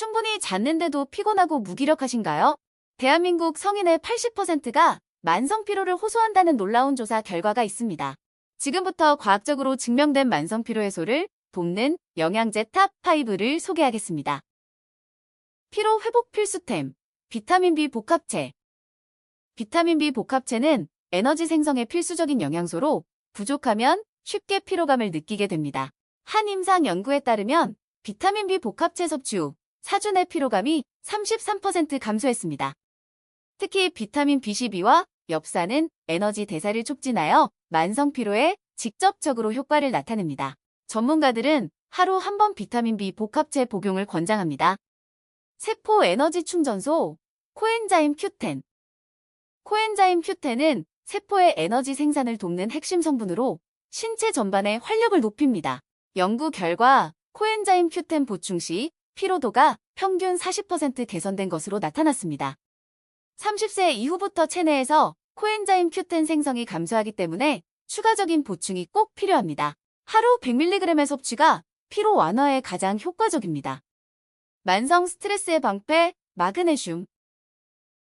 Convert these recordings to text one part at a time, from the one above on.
충분히 잤는데도 피곤하고 무기력하신가요? 대한민국 성인의 80%가 만성 피로를 호소한다는 놀라운 조사 결과가 있습니다. 지금부터 과학적으로 증명된 만성 피로 해소를 돕는 영양제 탑5를 소개하겠습니다. 피로 회복 필수템, 비타민 B 복합체. 비타민 B 복합체는 에너지 생성에 필수적인 영양소로 부족하면 쉽게 피로감을 느끼게 됩니다. 한 임상 연구에 따르면 비타민 B 복합체 섭취 후 4주 내 피로감이 33% 감소했습니다. 특히 비타민 B12와 엽산은 에너지 대사를 촉진하여 만성 피로에 직접적으로 효과를 나타냅니다. 전문가들은 하루 한 번 비타민 B 복합체 복용을 권장합니다. 세포 에너지 충전소 코엔자임 Q10 코엔자임 Q10은 세포의 에너지 생산을 돕는 핵심 성분으로 신체 전반의 활력을 높입니다. 연구 결과 코엔자임 Q10 보충 시 피로도가 평균 40% 개선된 것으로 나타났습니다. 30세 이후부터 체내에서 코엔자임 Q10 생성이 감소하기 때문에 추가적인 보충이 꼭 필요합니다. 하루 100mg의 섭취가 피로 완화에 가장 효과적입니다. 만성 스트레스의 방패, 마그네슘.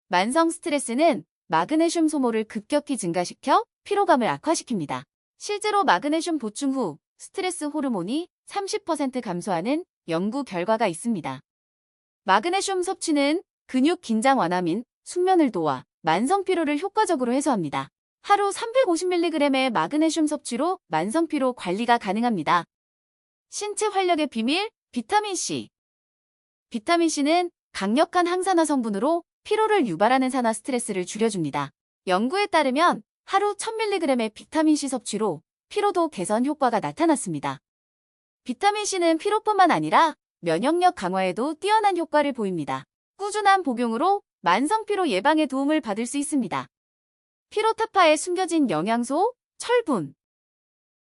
만성 스트레스는 마그네슘 소모를 급격히 증가시켜 피로감을 악화시킵니다. 실제로 마그네슘 보충 후 스트레스 호르몬이 30% 감소하는 연구 결과가 있습니다. 마그네슘 섭취는 근육 긴장 완화 및 숙면을 도와 만성 피로를 효과적으로 해소합니다. 하루 350mg의 마그네슘 섭취로 만성 피로 관리가 가능합니다. 신체 활력의 비밀, 비타민C. 비타민C는 강력한 항산화 성분으로 피로를 유발하는 산화 스트레스를 줄여줍니다. 연구에 따르면 하루 1000mg의 비타민C 섭취로 피로도 개선 효과가 나타났습니다. 비타민C는 피로뿐만 아니라 면역력 강화에도 뛰어난 효과를 보입니다. 꾸준한 복용으로 만성 피로 예방에 도움을 받을 수 있습니다. 피로 타파에 숨겨진 영양소, 철분.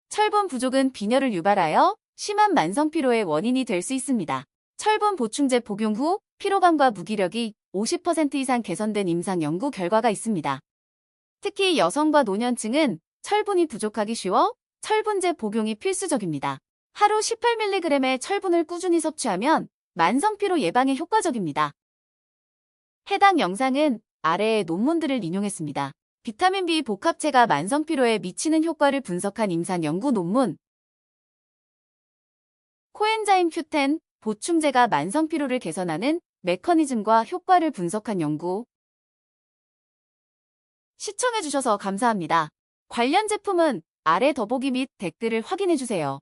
철분 부족은 빈혈을 유발하여 심한 만성 피로의 원인이 될 수 있습니다. 철분 보충제 복용 후 피로감과 무기력이 50% 이상 개선된 임상 연구 결과가 있습니다. 특히 여성과 노년층은 철분이 부족하기 쉬워 철분제 복용이 필수적입니다. 하루 18mg의 철분을 꾸준히 섭취하면 만성 피로 예방에 효과적입니다. 해당 영상은 아래의 논문들을 인용했습니다. 비타민 B 복합체가 만성 피로에 미치는 효과를 분석한 임상 연구 논문 코엔자임 Q10 보충제가 만성 피로를 개선하는 메커니즘과 효과를 분석한 연구 시청해주셔서 감사합니다. 관련 제품은 아래 더보기 및 댓글을 확인해주세요.